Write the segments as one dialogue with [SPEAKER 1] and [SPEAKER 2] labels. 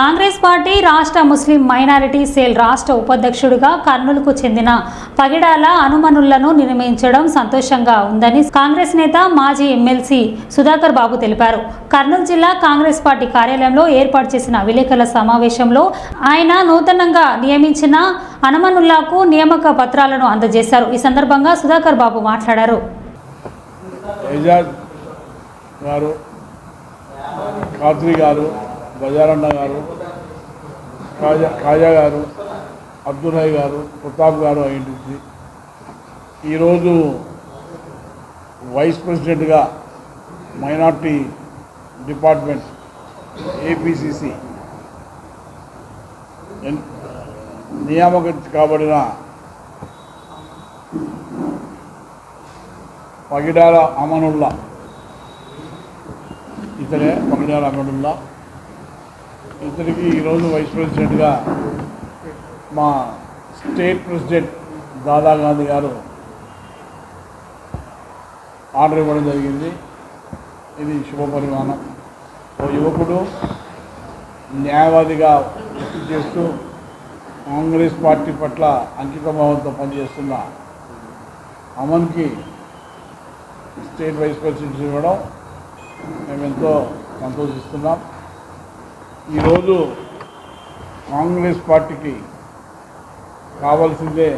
[SPEAKER 1] Congress party రాష్ట్ర ముస్లిం minority cell రాష్ట్ర ఉపాధ్యక్షుడిగా కర్నూలుకు చెందిన పగిడాల అనుమనులను నిర్మించడం సంతోషంగా ఉందని కాంగ్రెస్ నేత మాజీ ఎమ్మెల్సీ సుధాకర్ బాబు తెలిపారు. కర్నూలు జిల్లా కాంగ్రెస్ పార్టీ కార్యాలయంలో ఏర్పాటు చేసిన విలేకరుల సమావేశంలో ఆయన నూతనంగా నియమించిన అనుమనుల్లాకు నియామక పత్రాలను అందజేశారు. ఈ సందర్భంగా సుధాకర్ బాబు మాట్లాడారు.
[SPEAKER 2] గారు బజారన్న గారు కాజా కాజా గారు అబ్దుల్ గారు ప్రతాప్ గారు అయింది. ఈరోజు వైస్ ప్రెసిడెంట్గా మైనార్టీ డిపార్ట్మెంట్ ఏపీసీసీ నియామకం కాబడిన పగిడాల అమనుల్లా ఇతనే పగిడాల అమనుల్లా ఇద్దరికి ఈరోజు వైస్ ప్రెసిడెంట్గా మా స్టేట్ ప్రెసిడెంట్ దాదా గాంధీ గారు ఆర్డర్ ఇవ్వడం జరిగింది. ఇది శుభ పరిమాణం ఓ యువకుడు న్యాయవాదిగా వృత్తి చేస్తూ కాంగ్రెస్ పార్టీ పట్ల అంకితభావంతో పనిచేస్తున్న అమన్కి స్టేట్ వైస్ ప్రెసిడెంట్ ఇవ్వడం. మేము ఎంతో సంతోషిస్తున్నాం. ఈరోజు కాంగ్రెస్ పార్టీకి కావాల్సిందే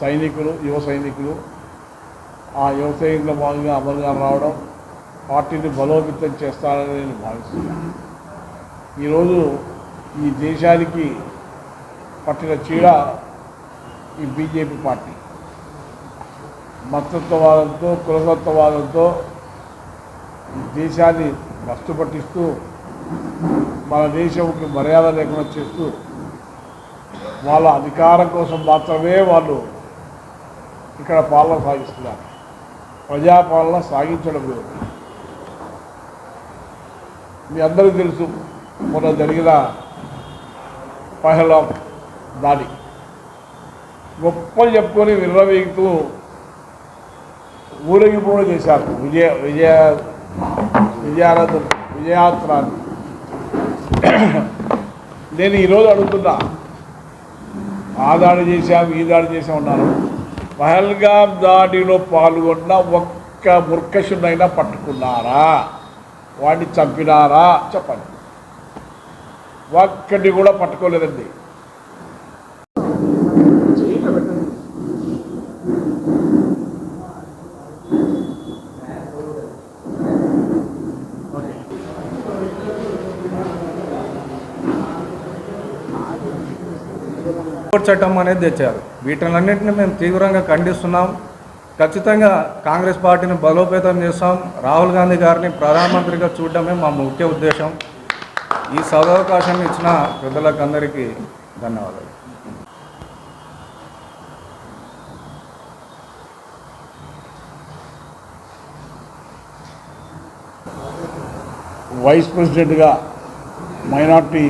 [SPEAKER 2] సైనికులు యువ సైనికులు. ఆ యువ సైనికుల భాగంగా అమలుగా రావడం పార్టీని బలోపేతం చేస్తారని నేను భావిస్తున్నాను. ఈరోజు ఈ దేశానికి పట్టిన చీడ ఈ బీజేపీ పార్టీ. మతత్వవాదంతో కులతత్వవాదంతో ఈ దేశాన్ని భ్రష్టు పట్టిస్తూ మన దేశంకి మర్యాద లేకుండా చేస్తూ వాళ్ళ అధికారం కోసం మాత్రమే వాళ్ళు ఇక్కడ పాలన సాగిస్తున్నారు. ప్రజాపాలన సాగించడం లేదు. మీ అందరికీ తెలుసు మొన్న జరిగిన పహలం దాడి. గొప్పలు చెప్పుకొని విర్రవీగుతూ ఊరేగింపు చేశారు. విజయ విజయ విజయానంద విజయాత్ర నేను ఈరోజు అడుగుతున్నా. ఆ దాడి చేశాం ఈ దాడి చేసాం ఉన్నారు పహల్గాం దాడిలో పాల్గొన్న ఒక్క ముర్కషునైనా పట్టుకున్నారా? వాడిని చంపినారా? చెప్పండి. ఒక్కటి కూడా పట్టుకోలేదండి.
[SPEAKER 3] కోర్టు చట్టం అనేది తెచ్చారు. వీటిలన్నింటినీ మేము తీవ్రంగా ఖండిస్తున్నాం. ఖచ్చితంగా కాంగ్రెస్ పార్టీని బలోపేతం చేస్తాం. రాహుల్ గాంధీ గారిని ప్రధానమంత్రిగా చూడడమే మా ముఖ్య ఉద్దేశం. ఈ సదవకాశాన్ని ఇచ్చిన పెద్దలకు అందరికీ ధన్యవాదాలు.
[SPEAKER 2] వైస్ ప్రెసిడెంట్గా మైనార్టీ